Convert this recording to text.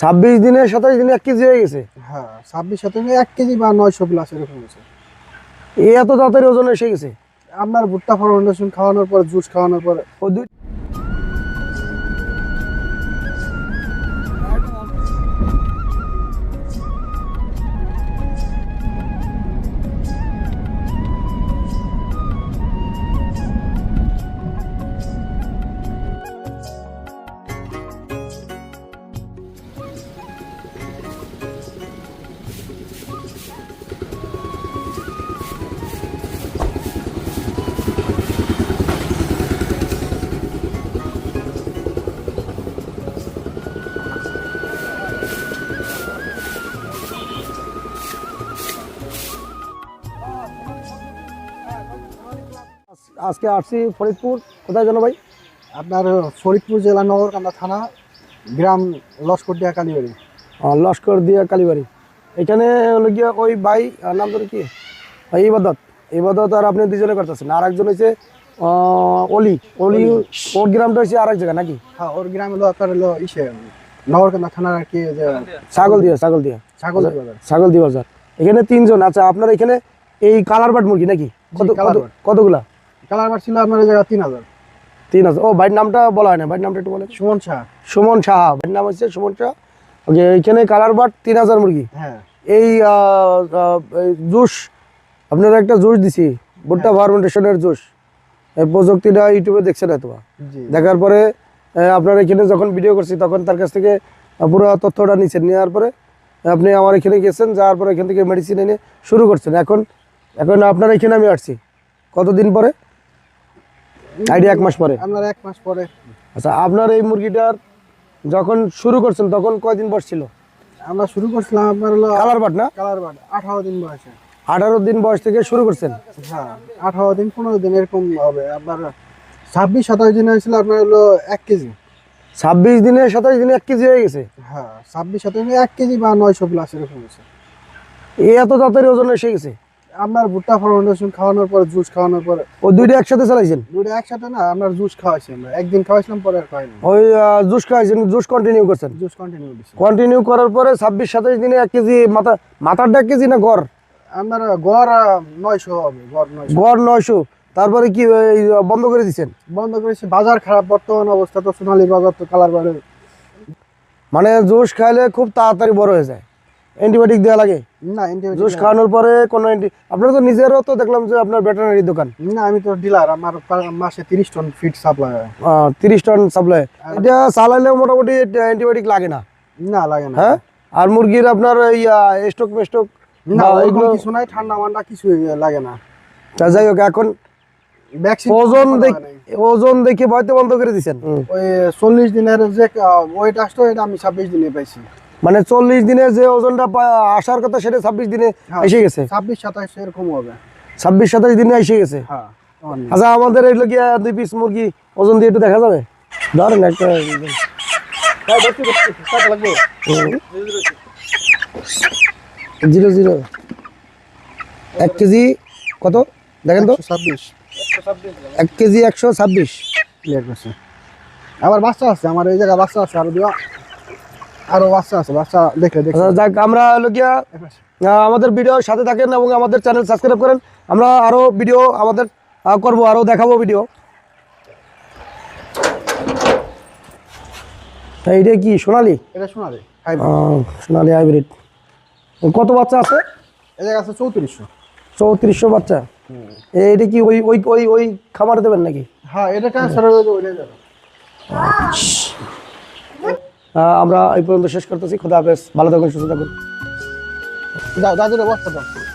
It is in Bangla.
ছাব্বিশ দিনে সাতাশ দিনে এক কেজি হয়ে গেছে। হ্যাঁ ছাব্বিশ শতাংশ এক কেজি বা নয়শো প্লাস এরকম হয়েছে। এই এত তাড়াতাড়ি ওজন এসে গেছে? আমার ভুট্টা ফরমেন্টেশন খাওয়ানোর পর জুস খাওয়ানোর পর ও দুই আজকে আসছি ফরিদপুর। কোথায় জানো ভাই? আপনার ফরিদপুর জেলা নগরকান্দা থানা গ্রাম লস্কর দিয়া কালীবাড়ি। লস্কর দিয়া কালীবাড়ি। এখানে হলো গিয়া ওই ভাই নাম ধরে কি? ইবাদত। ইবাদত আর আপনি দুজনে করতেছেন। আর একজন হচ্ছে অলি। অলি ওর গ্রামটা হচ্ছে আর এক জায়গা নাকি? হ্যাঁ ওর গ্রাম হলো আপনার হলো ইসে নগরকান্দা থানার আর কি ছাগল দিয়া ছাগল দিয়া ছাগল বাজার। ছাগল দি বাজার। এখানে তিনজন। আচ্ছা আপনার এখানে এই কালার বাট মুরগি নাকি? কত কালার কালারবার ছিল আপনার জায়গা তিন হাজার। তিন আছে ও ভাইয়ের নামটা বলা হয় না ভাইয়ের নামটা একটু বলেন। সুমন শাহ। সুমন সাহা ভাইয়ের নাম হচ্ছে সুমন সাহা ওকে এখানে কালার বাট তিন হাজার মুরগি। হ্যাঁ। এই জুস আপনারা একটা জুস দিছি ভুট্টা ফার্মেন্টেশনের জুস। এই প্রযুক্তিটা ইউটিউবে দেখছেন হয়তো দেখার পরে আপনার এখানে যখন ভিডিও করছি তখন তার কাছ থেকে পুরো তথ্যটা নিচ্ছেন নেওয়ার পরে আপনি আমার এখানে গেছেন যাওয়ার পরে এখান থেকে মেডিসিন এনে শুরু করছেন। এখন এখন আপনার এখানে আমি আসছি। কতদিন পরে? আইডিয়া এক মাস পরে? আপনার এক মাস পরে। আচ্ছা আপনার এই মুরগিটার যখন শুরু করছেন তখন কয়দিন বয়স ছিল? আমরা শুরু করছিলাম আপনার হলো কালার বাট না? কালার বাট আঠারো দিন বয়সে। আঠারো দিন বয়স থেকে শুরু করছেন? হ্যাঁ আঠারো দিন পনেরো দিন এরকম হবে। আপনার ছাব্বিশ সাতাশ দিন হয়েছিল আপনার হলো এক কেজি। ছাব্বিশ দিনে সাতাশ দিনে এক কেজি হয়ে গেছে? হ্যাঁ ছাব্বিশ সাতাশ দিনে এক কেজি বা নয়শো প্লাস এরকম এই এত তাড়াতাড়ি ওজন এসে গেছে? আপনার ভুট্টা ফার্মেন্টেশন খাওয়ানোর পর জুস খাওয়ানোর পর। ও দুইটা একসাথে চালাইছেন? দুটো একসাথে না আপনার জুস খাওয়াইছি আমরা। একদিন খাওয়াইছিলাম পরে খাওয়াইনি। ওই জুস খাইছেন জুস কন্টিনিউ করছেন? জুস কন্টিনিউ কন্টিনিউ করার পরে ছাব্বিশ সাতাশ দিনে এক কেজি মাথা মাথারটা এক কেজি না গড়? আপনার গড় নয়শো হবে গড় নয়শো। গড় নয়শো। তারপরে কি বন্ধ করে দিচ্ছেন বন্ধ করেছি। বাজার খারাপ বর্তমান অবস্থা তো সোনালী বাজার তো কালার বাড়ে। মানে জুস খাইলে খুব তাড়াতাড়ি বড় হয়ে যায়। অ্যান্টিবায়োটিক দেওয়া লাগে? না জুস খাওয়ানোর পরে কোনো অ্যান্টি আপনার তো নিজেরও তো দেখলাম যে আপনার ভেটেরিনারি দোকান। না আমি তো ডিলার আমার মাসে তিরিশ টন সাপ্লাই হয়। তিরিশ টন সাপ্লাই এটা চালাইলেও মোটামুটি অ্যান্টিবায়োটিক লাগে না। না লাগে না। হ্যাঁ? আর মুরগির আপনার এই স্টক মেস্টক না কিছু নাই ঠান্ডা মান্ডা কিছু লাগে না। তা যাই হোক এখন ভ্যাকসিন ওজন দেখ- ওজন দেখে ভয়তে বন্ধ করে দিচ্ছেন ওই চল্লিশ দিনের যে ওয়েট আসতো এটা আমি ছাব্বিশ দিনে পাইছি। মানে চল্লিশ দিনে যে ওজনটা আসার কথা সেটা ছাব্বিশ দিনে হ্যাঁ। এসে গেছে। ছাব্বিশ সাতাশ এরকম হবে। ছাব্বিশ সাতাশ দিনে এসে গেছে। হ্যাঁ। আচ্ছা আমাদের এগুলো কি দুই পিস মুরগি ওজন দিয়ে একটু দেখা যাবে? ধরেন একটা জিরো জিরো। এক কেজি কত? দেখেন তো। ছাব্বিশ। এক কেজি একশো ছাব্বিশ। আবার বাচ্চা আছে আমার এই জায়গায় বাচ্চা আছে আরও দুয়া আরও বাচ্চা আছে বাচ্চা দেখলে দেখে আচ্ছা যাক আমরা হলো গিয়া আমাদের ভিডিও সাথে থাকেন এবং আমাদের চ্যানেল সাবস্ক্রাইব করেন। আমরা আরও ভিডিও আমাদের করব আরও দেখাবো ভিডিও এইটা কি সোনালি? এটা সোনালি হাইব্রিড কত বাচ্চা আছে? আছে চৌত্রিশশো। চৌত্রিশশো বাচ্চা। এইটা কি ওই ওই ওই ওই খামারে দেবেন নাকি? হ্যাঁ এটা ট্রান্সফার হয়ে যাবে আমরা এই পর্যন্ত শেষ করতেছি। খোদা হাফেজ। ভালো থাকুন সুস্থ থাকুন। দাও দাদুর দাও।